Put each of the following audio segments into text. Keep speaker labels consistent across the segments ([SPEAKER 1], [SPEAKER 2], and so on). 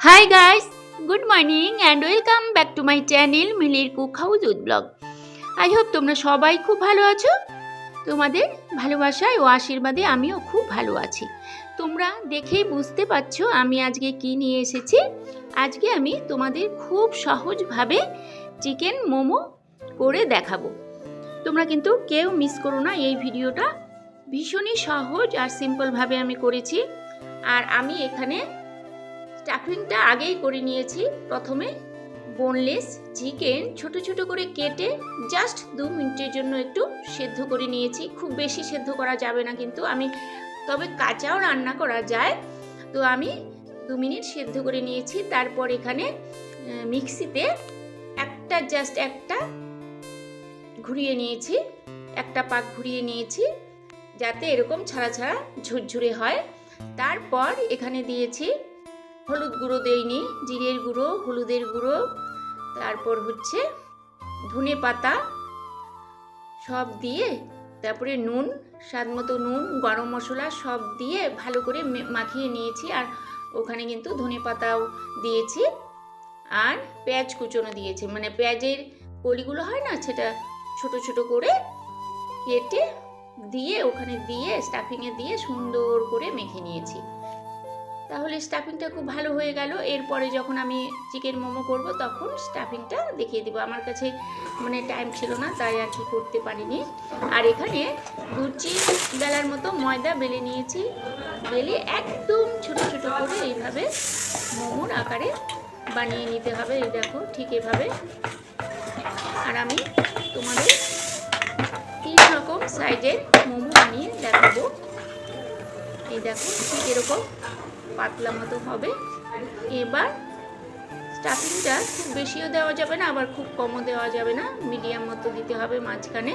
[SPEAKER 1] Hi guys good morning and welcome back to my channel মিলির cook house উড blog I hope তোমরা সবাই খুব ভালো আছো। তোমাদের ভালোবাসায় ও আশীর্বাদে আমিও খুব ভালো আছি। তোমরা দেখেই বুঝতে পারছ আমি আজকে কি নিয়ে এসেছি। আজকে আমি তোমাদের খুব সহজভাবে চিকেন মোমো করে দেখাবো। তোমরা কিন্তু কেউ মিস করো না এই ভিডিওটা। ভীষণই সহজ আর সিম্পলভাবে আমি করেছি। আর আমি এখানে স্টাফিংটা আগেই করে নিয়েছি। প্রথমে বোনলেস চিকেন ছোট ছোট করে কেটে জাস্ট দু মিনিটের জন্য একটু সেদ্ধ করে নিয়েছি। খুব বেশি সেদ্ধ করা যাবে না কিন্তু আমি, তবে কাঁচাও রান্না করা যায়। তো আমি দু মিনিট সেদ্ধ করে নিয়েছি। তারপর এখানে মিক্সিতে একটা জাস্ট একটা ঘুরিয়ে নিয়েছি। একটা পাক ঘুরিয়ে নিয়েছি যাতে এরকম ছাড়া ছাড়া ঝুরঝুরে হয়। তারপর এখানে দিয়েছি হলুদ গুঁড়ো দেইনি, জিরের গুঁড়ো, হলুদের গুঁড়ো, তারপর হচ্ছে ধনে পাতা সব দিয়ে, তারপরে নুন, স্বাদ মতো নুন, গরম মশলা সব দিয়ে ভালো করে মাখিয়ে নিয়েছি আর ওখানে কিন্তু ধনে পাতাও দিয়েছি আর পেঁয়াজ কুচনো দিয়েছি। মানে পেঁয়াজের কলিগুলো হয় না সেটা ছোট ছোট করে কেটে দিয়ে, ওখানে দিয়ে স্টাফিংয়ে দিয়ে সুন্দর করে মেখে নিয়েছি। তাহলে স্টাফিংটা খুব ভালো হয়ে গেল। এরপরে যখন আমি চিকেন মোমো করব, তখন স্টাফিংটা দেখিয়ে দিব। আমার কাছে মানে টাইম ছিল না, তাই আর কি করতে পারিনি। আর এখানে লুচি বেলার মতো ময়দা বেলে নিয়েছি। বেলে একদম ছোট ছোট করে এইভাবে মোমোর আকারে বানিয়ে নিতে হবে। এই দেখো, ঠিক এভাবে। আর আমি তোমাদের তিন রকম সাইজের মোমো বানিয়ে দেখাবো। এই দেখো ঠিক এরকম পাতলা মতো হবে। এবার স্টাফিংটা খুব বেশিও দেওয়া যাবে না, আবার খুব কমও দেওয়া যাবে না। মিডিয়াম মতো দিতে হবে মাঝখানে।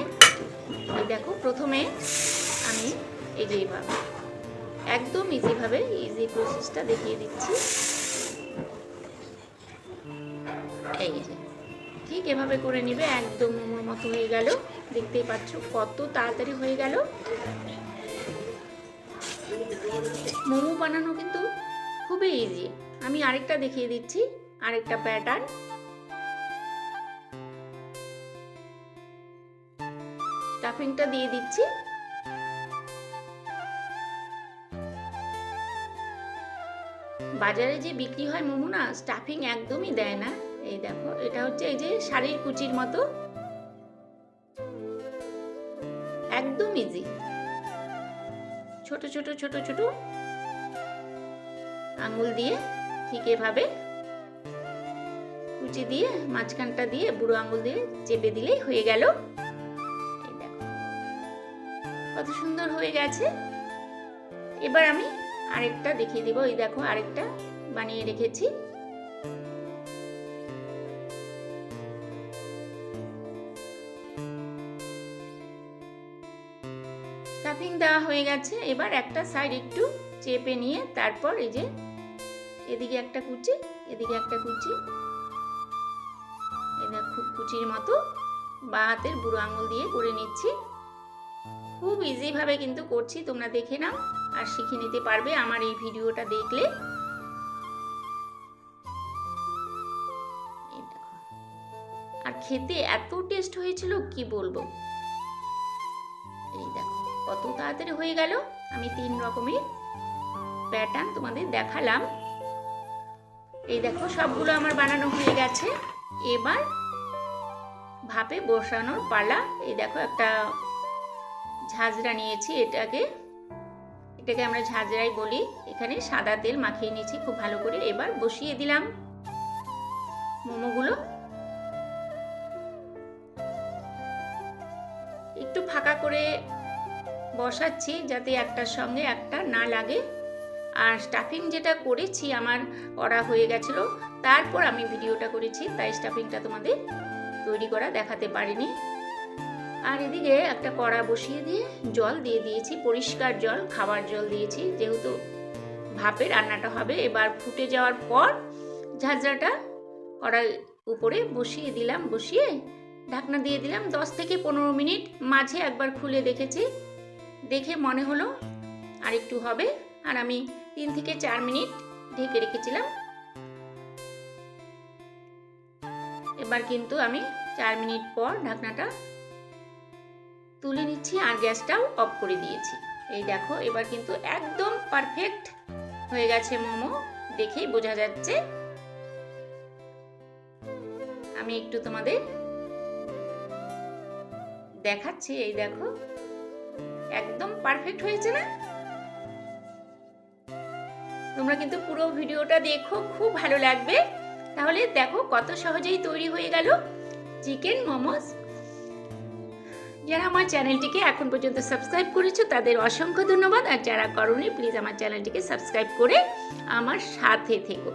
[SPEAKER 1] এই দেখো প্রথমে আমি এই এইভাবে একদম ইজিভাবে ইজি প্রসেসটা দেখিয়ে দিচ্ছি। এই যে ঠিক এভাবে করে নিবে, একদম মতো হয়ে গেল। দেখতেই পাচ্ছ কত তাড়াতাড়ি হয়ে গেল। মোমো বানানো কিন্তু খুবই ইজি আমি আরেকটা দেখিয়ে দিচ্ছি, আরেকটা প্যাটার্ন স্টাফিংটা দিয়ে দিচ্ছি। বাজারে যে বিক্রি হয় মোমো না স্টাফিং একদমই দেয় না। এই দেখো, এটা হচ্ছে এই যে শাড়ির কুচির মতো। একদম ইজি ছোট ছোট ছোট ছোট আঙুল দিয়ে ঠিক এভাবে কুচি দিয়ে, মাঝখানটা দিয়ে বুড়ো আঙুল দিয়ে চেপে দিলেই হয়ে গেল। কত সুন্দর হয়ে গেছে। এবার আমি আরেকটা দেখিয়ে দিব। এই দেখো, আরেকটা বানিয়ে রেখেছি। স্টাফিং দেওয়া হয়ে গেছে। এবার একটা সাইড একটু চেপে নিয়ে তারপর এই যে এদিকে একটা কুচি, এদিকে একটা কুচি। এটা খুব কুচির মতো বা হাতের বুড়ো আঙুল দিয়ে করে নিচ্ছি। খুব ইজিভাবে কিন্তু করছি, তোমরা দেখে নাও আর শিখে নিতে পারবে আমার এই ভিডিওটা দেখলে। আর খেতে এত টেস্ট হয়েছিল, কি বলব? এই দেখো। কত তাড়াতাড়ি হয়ে গেল? আমি তিন রকমের প্যাটার্ন তোমাদের দেখালাম। এই দেখো, সবগুলো আমার বানানো হয়ে গেছে। এবার ভাপে বসানোর পালা। এই দেখো, একটা ঝাঁঝরা নিয়েছি এটাকে। এটাকে আমরা ঝাঁঝরাই বলি। এখানে সাদা তেল মাখিয়ে নিয়েছি, খুব ভালো করে। এবার বসিয়ে দিলাম মোমোগুলো। একটু ফাঁকা করে বসাচ্ছি যাতে একটার সঙ্গে একটা না লাগে। আর স্টাফিং যেটা করেছি, আমার করা হয়ে গেছিল। তারপর আমি ভিডিওটা করেছি, তাই স্টাফিংটা তোমাদের তৈরি করা দেখাতে পারিনি। আর এদিকে একটা কড়া বসিয়ে দিয়ে জল দিয়ে দিয়েছি, পরিষ্কার জল, খাবার জল দিয়েছি। যেহেতু ভাপে রান্নাটা হবে, এবার ফুটে যাওয়ার পর ঝাঁঝরাটা কড়ার উপরে বসিয়ে দিলাম, বসিয়ে ঢাকনা দিয়ে দিলাম। দশ থেকে পনেরো মিনিট মাঝে একবার খুলে দেখেছি। দেখে মনে হলো আর একটু হবে। আর আমি তিন থেকে চার মিনিট ঢেকে রেখেছিলাম। এবার কিন্তু আমি চার মিনিট পর ঢাকনাটা তুলে নিচ্ছি আর গ্যাসটাও অফ করে দিয়েছি। এই দেখো, এবার কিন্তু একদম পারফেক্ট হয়ে গেছে মোমো। দেখেই বোঝা যাচ্ছে। আমি একটু তোমাদের দেখাচ্ছি, এই দেখো। একদম পারফেক্ট হয়েছে না? তোমরা কিন্তু পুরো ভিডিওটা দেখো, খুব ভালো লাগবে। তাহলে দেখো কত সহজেই তৈরি হয়ে গেল চিকেন মোমোস। যারা আমার চ্যানেলটিকে এখন পর্যন্ত সাবস্ক্রাইব করেছ, তাদের অসংখ্য ধন্যবাদ। আর যারা করনি প্লিজ আমার চ্যানেলটিকে সাবস্ক্রাইব করে আমার সাথে থেকো।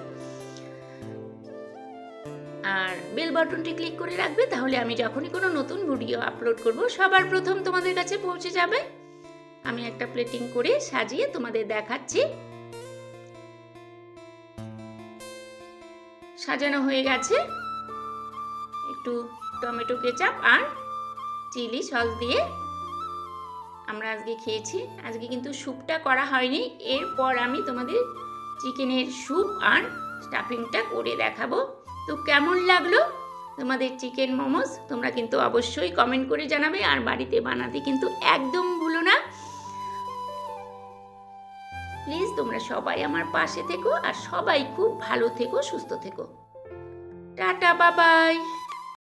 [SPEAKER 1] আর বেল বাটনটি ক্লিক করে রাখবে, তাহলে আমি যখনই কোনো নতুন ভিডিও আপলোড করব, সবার প্রথম তোমাদের কাছে পৌঁছে যাবে। আমি একটা প্লেটিং করে সাজিয়ে তোমাদের দেখাচ্ছি। সাজানো হয়ে গেছে। একটু টমেটো কেচাপ আর চিলি সস দিয়ে আমরা আজকে খেয়েছি। আজকে কিন্তু স্যুপটা করা হয়নি। এরপর আমি তোমাদের চিকেনের স্যুপ আর স্টাফিংটা করে দেখাবো। তো কেমন লাগল তোমাদের চিকেন মোমোস? তোমরা কিন্তু অবশ্যই কমেন্ট করে জানাবে। আর বাড়িতে বানাতে কিন্তু একদম ভুলো না। প্লিজ তোমরা সবাই আমার পাশে থেকো আর সবাই খুব ভালো থেকো, সুস্থ থেকো। টাটা, বাবাই।